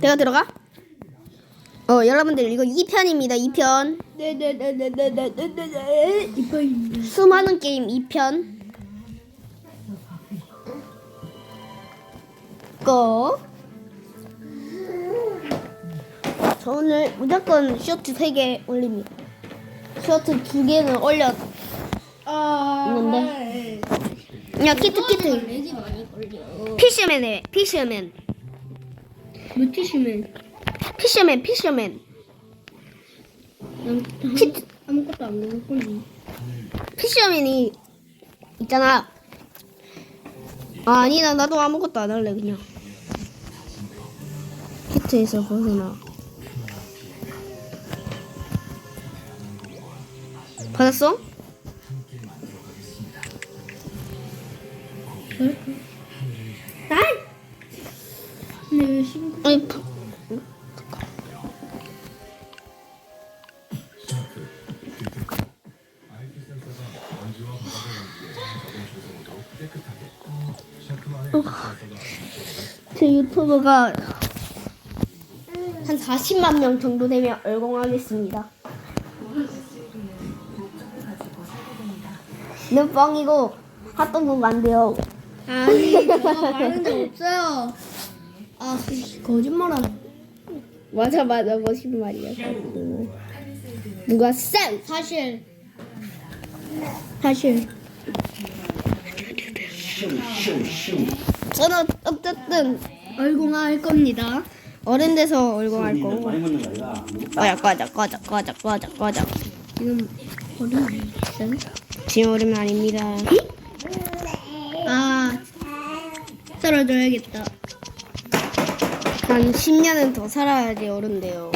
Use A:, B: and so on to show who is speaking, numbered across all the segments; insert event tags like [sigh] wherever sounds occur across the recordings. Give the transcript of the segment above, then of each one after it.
A: 내가 들어가? 어 여러분들 이거 2편입니다 2편
B: 네네네네네네네네. 이뻐입니다.
A: 수많은 게임 2편 거. 저 오늘 무조건 쇼트 3개 올립니다 쇼트 2개는 올렸
B: 아.
A: 있는데? 야 키트 키트 해 피셔맨
B: 물티슈맨.
A: 피셔맨 피셔맨 키트
B: 아무것도 안 먹을 거니.
A: 피셔맨이 있잖아. 아, 아니다. 나도 아무것도 안 할래, 그냥. 키트에서 벗어나. 받았어?
B: 날.
A: 부- 제 유튜브가 한 40만 명 정도 되면 얼공하겠습니다. 몇 뻥이고 핫도그가 안 돼요.
B: 아니, 저가 말한 적 없어요. 아, 거짓말아.
A: 맞아 맞아 멋있는 말이야. 누가 쌀
B: 사실,
A: 사실 저는 어쨌든
B: 얼공할 겁니다.
A: 어른 돼서 얼공할 거고.
C: 거 아니라
A: 꺼져 꺼져 꺼져 꺼져 꺼져 꺼져.
B: 지금 어른 비싼?
A: 지금 어른 아닙니다.
B: 아, 썰어줘야겠다.
A: 한 10년은 더 살아야지 어른 돼요.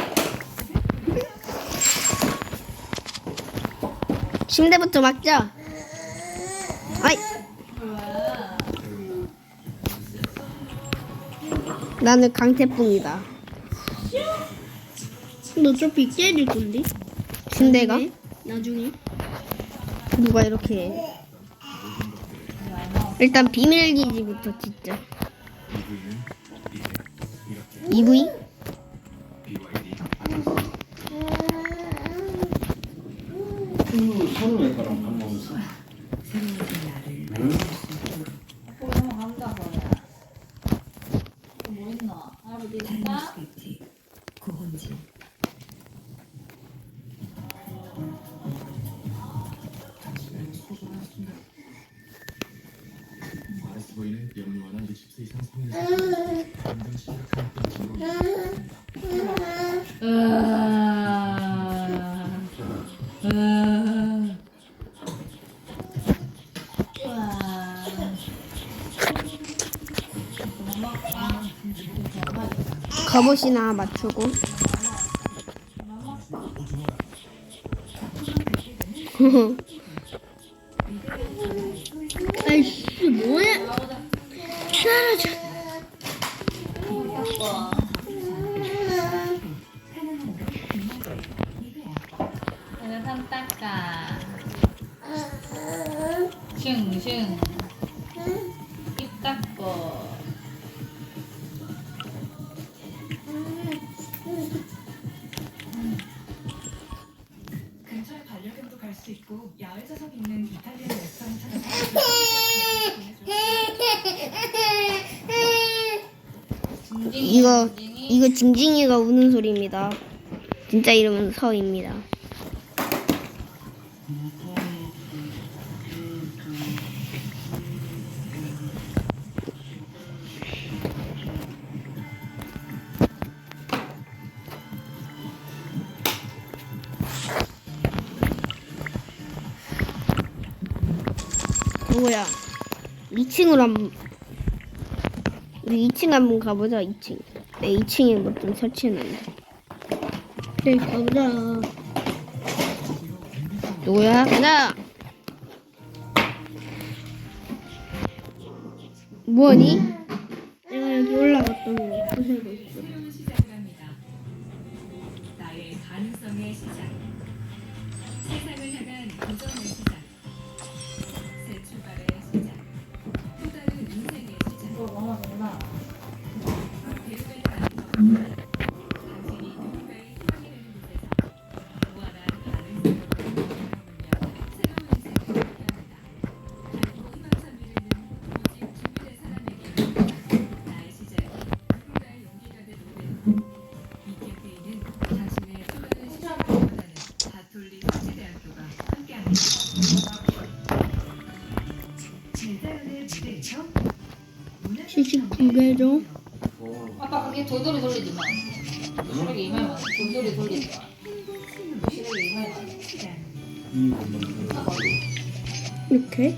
A: 침대부터 막자. 아이. 나는 강태풍이다.
B: 너 어차피 깨질 건데?
A: 침대가?
B: 나중에?
A: 누가 이렇게 해? 일단 비밀 기지부터 짓자. EV?
D: 저희는 영유아나 60세 이상
A: 갑옷이나 맞추고. [laughs] [laughs]
B: 사라져.
E: 오늘 삼 닦아. 슝슝. 입 닦고.
F: 근처에 반려견도 갈 수 있고 야외 좌석 있는 이탈리안 레스토랑 찾아서
E: 징징 이,
A: 이거. 이거 징징이가 우는 소리입니다. 진짜 이름은 서입니다. 뭐야? 2층으로 한번 우리 2층 한번 가보자 2층 내 2층에 뭐 좀 설치했는데
B: 그래, 가보자.
A: 누구야? 가자 뭐니?
F: 79개죠?
E: 아빠 그게 돌돌이 돌리지 마. 쓰레기 이마에 돌돌이 돌리지 마. 쓰레기 이마에
F: 이렇게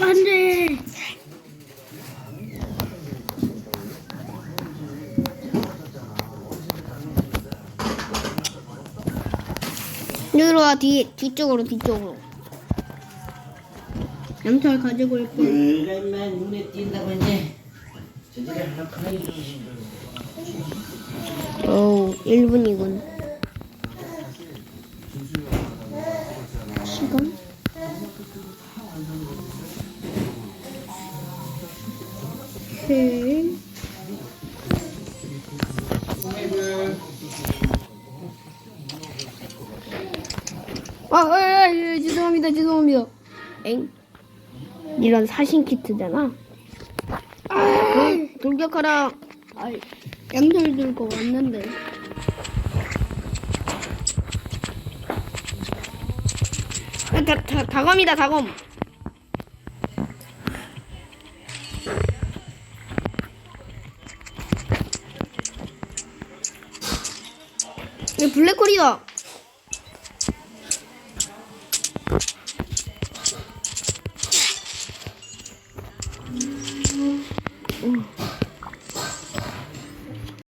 F: 안 돼!
A: 여기로 와, 뒤, 뒤쪽으로, 뒤쪽으로.
F: 양털 가지고 올게.
G: 오랜만 눈에 띈다고 이제 저들이 하나 하나
A: 어우, 1분이군. 아, 아, 아, 아, 죄송합니다, 죄송합니다. 엥? 이런 사신 키트잖아. 아, 돌격하라.
F: 아이, 양털 들고 왔는데.
A: 아, 다, 다, 다검이다, 다검. 블랙홀이다.